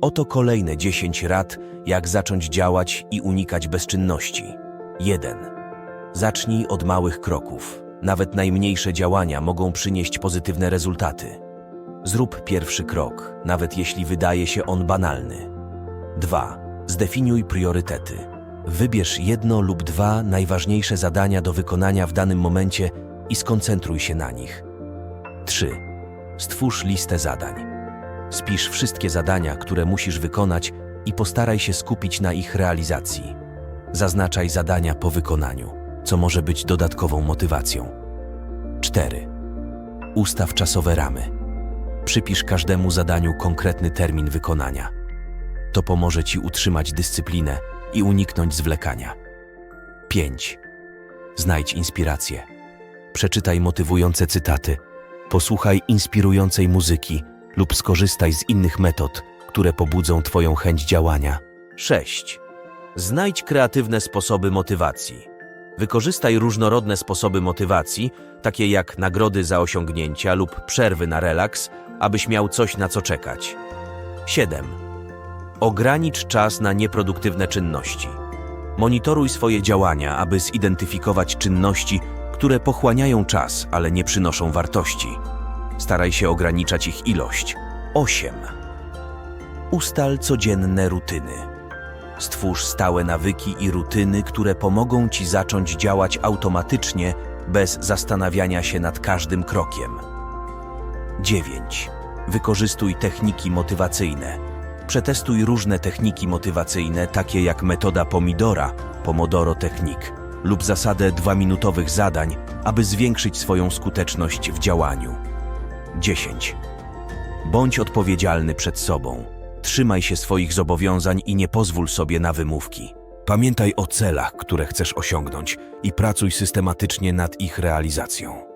Oto kolejne 10 rad, jak zacząć działać i unikać bezczynności. 1. Zacznij od małych kroków. Nawet najmniejsze działania mogą przynieść pozytywne rezultaty. Zrób pierwszy krok, nawet jeśli wydaje się on banalny. 2. Zdefiniuj priorytety. Wybierz jedno lub dwa najważniejsze zadania do wykonania w danym momencie i skoncentruj się na nich. 3. Stwórz listę zadań. Spisz wszystkie zadania, które musisz wykonać i postaraj się skupić na ich realizacji. Zaznaczaj zadania po wykonaniu, co może być dodatkową motywacją. 4. Ustaw czasowe ramy. Przypisz każdemu zadaniu konkretny termin wykonania. To pomoże Ci utrzymać dyscyplinę i uniknąć zwlekania. 5. Znajdź inspirację. Przeczytaj motywujące cytaty, posłuchaj inspirującej muzyki lub skorzystaj z innych metod, które pobudzą Twoją chęć działania. 6. Znajdź kreatywne sposoby motywacji. Wykorzystaj różnorodne sposoby motywacji, takie jak nagrody za osiągnięcia lub przerwy na relaks, abyś miał coś na co czekać. 7. Ogranicz czas na nieproduktywne czynności. Monitoruj swoje działania, aby zidentyfikować czynności, które pochłaniają czas, ale nie przynoszą wartości. Staraj się ograniczać ich ilość. 8. Ustal codzienne rutyny. Stwórz stałe nawyki i rutyny, które pomogą Ci zacząć działać automatycznie, bez zastanawiania się nad każdym krokiem. 9. Wykorzystuj techniki motywacyjne. Przetestuj różne techniki motywacyjne, takie jak metoda Pomidora, Pomodoro Technik, lub zasadę dwuminutowych zadań, aby zwiększyć swoją skuteczność w działaniu. 10. Bądź odpowiedzialny przed sobą. Trzymaj się swoich zobowiązań i nie pozwól sobie na wymówki. Pamiętaj o celach, które chcesz osiągnąć i pracuj systematycznie nad ich realizacją.